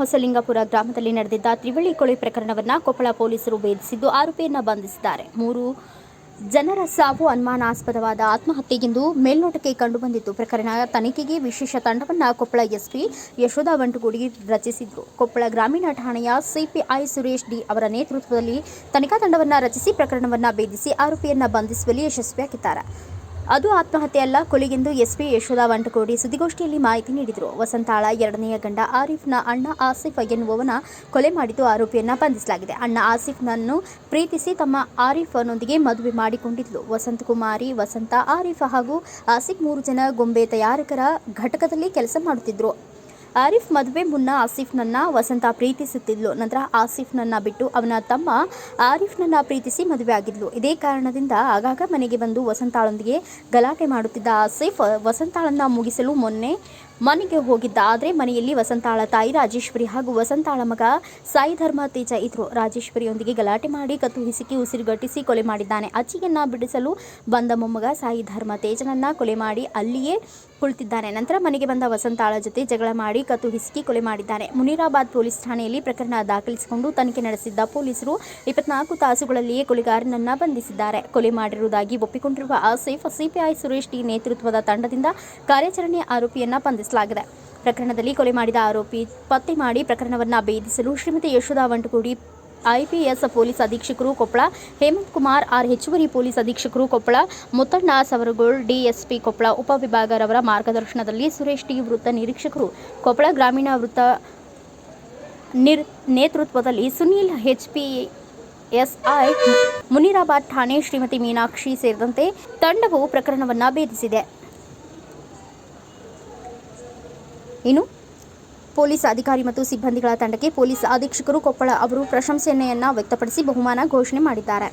ಹೊಸಲಿಂಗಪುರ ಗ್ರಾಮದಲ್ಲಿ ನಡೆದಿದ್ದ ತ್ರಿವಳಿ ಕೊಳೆ ಪ್ರಕರಣವನ್ನು ಕೊಪ್ಪಳ ಪೊಲೀಸರು ಭೇದಿಸಿದ್ದು ಆರೋಪಿಯನ್ನು ಬಂಧಿಸಿದ್ದಾರೆ. ಮೂರು ಜನರ ಸಾವು ಅನುಮಾನಾಸ್ಪದವಾದ ಆತ್ಮಹತ್ಯೆಗೆಂದು ಮೇಲ್ನೋಟಕ್ಕೆ ಕಂಡುಬಂದಿತ್ತು ಪ್ರಕರಣ ತನಿಖೆಗೆ ವಿಶೇಷ ತಂಡವನ್ನು ಕೊಪ್ಪಳ ಎಸ್ಪಿ ಯಶೋಧ ಬಂಟುಗೂಡಿ ರಚಿಸಿದ್ರು. ಕೊಪ್ಪಳ ಗ್ರಾಮೀಣ ಠಾಣೆಯ ಸಿಪಿಐ ಸುರೇಶ್ ಡಿ ಅವರ ನೇತೃತ್ವದಲ್ಲಿ ತನಿಖಾ ತಂಡವನ್ನು ರಚಿಸಿ ಪ್ರಕರಣವನ್ನು ಭೇದಿಸಿ ಆರೋಪಿಯನ್ನು ಬಂಧಿಸುವಲ್ಲಿ ಯಶಸ್ವಿಯಾಗಿದ್ದಾರೆ. ಅದು ಆತ್ಮಹತ್ಯೆ ಅಲ್ಲ. ಕೊಲೆಗೆಂದು ಎಸ್ಪಿ ಯಶೋಧ ವಂಟಕೋಡಿ ಸುದ್ದಿಗೋಷ್ಠಿಯಲ್ಲಿ ಮಾಹಿತಿ ನೀಡಿದರು. ವಸಂತಾಳ ಎರಡನೆಯ ಗಂಡ ಆರಿಫ್ನ ಅಣ್ಣ ಆಸಿಫ್ ಎನ್ನುವವನ ಕೊಲೆ ಮಾಡಿದ್ದು ಆರೋಪಿಯನ್ನು ಬಂಧಿಸಲಾಗಿದೆ. ಅಣ್ಣ ಆಸಿಫ್ನನ್ನು ಪ್ರೀತಿಸಿ ತಮ್ಮ ಆರಿಫ್ನೊಂದಿಗೆ ಮದುವೆ ಮಾಡಿಕೊಂಡಿದ್ಲು. ವಸಂತಕುಮಾರಿ ವಸಂತ, ಆರಿಫ್ ಹಾಗೂ ಆಸಿಫ್ ಮೂರು ಜನ ಗೊಂಬೆ ತಯಾರಕರ ಘಟಕದಲ್ಲಿ ಕೆಲಸ ಮಾಡುತ್ತಿದ್ದರು ಆರಿಫ್ ಮದುವೆ ಮುನ್ನ ಆಸಿಫ್ನನ್ನ ವಸಂತ ಪ್ರೀತಿಸುತ್ತಿದ್ಲು. ನಂತರ ಆಸಿಫ್ನನ್ನ ಬಿಟ್ಟು ಅವನ ತಮ್ಮ ಆರಿಫ್ನನ್ನ ಪ್ರೀತಿಸಿ ಮದುವೆ ಆಗಿದ್ಲು. ಇದೇ ಕಾರಣದಿಂದ ಆಗಾಗ ಮನೆಗೆ ಬಂದು ವಸಂತಾಳೊಂದಿಗೆ ಗಲಾಟೆ ಮಾಡುತ್ತಿದ್ದ ಆಸಿಫ್ ವಸಂತಾಳನ್ನ ಮುಗಿಸಲು ಮೊನ್ನೆ ಮನೆಗೆ ಹೋಗಿದ್ದ. ಆದರೆ ಮನೆಯಲ್ಲಿ ವಸಂತಾಳ ತಾಯಿ ರಾಜೇಶ್ವರಿ ಹಾಗೂ ವಸಂತಾಳ ಮಗ ಸಾಯಿ ಧರ್ಮ ತೇಜ ಇದ್ರು ರಾಜೇಶ್ವರಿಯೊಂದಿಗೆ ಗಲಾಟೆ ಮಾಡಿ ಕತ್ತು ಹಿಸುಕಿ ಉಸಿರುಗಟ್ಟಿಸಿ ಕೊಲೆ ಮಾಡಿದ್ದಾನೆ. ಅಜ್ಜಿಯನ್ನ ಬಿಡಿಸಲು ಬಂದ ಮೊಮ್ಮಗ ಸಾಯಿ ಧರ್ಮ ತೇಜನನ್ನ ಕೊಲೆ ಮಾಡಿ ಅಲ್ಲಿಯೇ ಕುಳಿತಿದ್ದಾನೆ. ನಂತರ ಮನೆಗೆ ಬಂದ ವಸಂತಾಳ ಜೊತೆ ಜಗಳ ಮಾಡಿ ಕತ್ತು ಹಿಸುಕಿ ಕೊಲೆ ಮಾಡಿದ್ದಾನೆ. ಮುನಿರಾಬಾದ್ ಪೊಲೀಸ್ ಠಾಣೆಯಲ್ಲಿ ಪ್ರಕರಣ ದಾಖಲಿಸಿಕೊಂಡು ತನಿಖೆ ನಡೆಸಿದ್ದ ಪೊಲೀಸರು ಇಪ್ಪತ್ನಾಲ್ಕು ತಾಸುಗಳಲ್ಲಿಯೇ ಕೊಲೆಗಾರನನ್ನ ಬಂಧಿಸಿದ್ದಾರೆ. ಕೊಲೆ ಮಾಡಿರುವುದಾಗಿ ಒಪ್ಪಿಕೊಂಡಿರುವ ಆಸೀಫ್ ಸಿಪಿಐ ಸುರೇಶ್ ಟಿ ನೇತೃತ್ವದ ತಂಡದಿಂದ ಕಾರ್ಯಾಚರಣೆ ಆರೋಪಿಯನ್ನ ಬಂಧಿಸಲಾಗಿದೆ ಪ್ರಕರಣದಲ್ಲಿ ಕೊಲೆ ಮಾಡಿದ ಆರೋಪಿ ಪತ್ತೆ ಮಾಡಿ ಪ್ರಕರಣವನ್ನ ಭೇದಿಸಲು ಶ್ರೀಮತಿ ಯಶೋಧಾ ವಂಟಗೂಡಿ ಐಪಿಎಸ್ ಪೊಲೀಸ್ ಅಧೀಕ್ಷಕರು ಕೊಪ್ಪಳ, ಹೇಮಂತ್ ಕುಮಾರ್, ಆರ್ ಹೆಚ್ಚುವರಿ ಪೊಲೀಸ್ ಅಧೀಕ್ಷಕರು ಕೊಪ್ಪಳ, ಮುತ್ತಣ್ಣ ಸವರಗೋಳ್, ಡಿಎಸ್ಪಿ ಕೊಪ್ಪಳ ಉಪವಿಭಾಗರವರ ಮಾರ್ಗದರ್ಶನದಲ್ಲಿ ಸುರೇಶ್ ಟಿ ವೃತ್ತ ನಿರೀಕ್ಷಕರು. ಕೊಪ್ಪಳ ಗ್ರಾಮೀಣ ವೃತ್ತ ನಿರ್, ನೇತೃತ್ವದಲ್ಲಿ ಸುನೀಲ್ ಹೆಚ್ಪಿ ಎಸ್ಐ ಮುನಿರಾಬಾದ್ ಠಾಣೆ ಶ್ರೀಮತಿ ಮೀನಾಕ್ಷಿ ಸೇರಿದಂತೆ ತಂಡವು ಪ್ರಕರಣವನ್ನು ಭೇದಿಸಿದೆ. ಇನ್ನು ಪೊಲೀಸ್ ಅಧಿಕಾರಿ ಮತ್ತು ಸಿಬ್ಬಂದಿಗಳ ತಂಡಕ್ಕೆ ಪೊಲೀಸ್ ಅಧೀಕ್ಷಕರು ಕೊಪ್ಪಳ ಅವರು ಪ್ರಶಂಸನೆಯನ್ನ ವ್ಯಕ್ತಪಡಿಸಿ ಬಹುಮಾನ ಘೋಷಣೆ ಮಾಡಿದ್ದಾರೆ.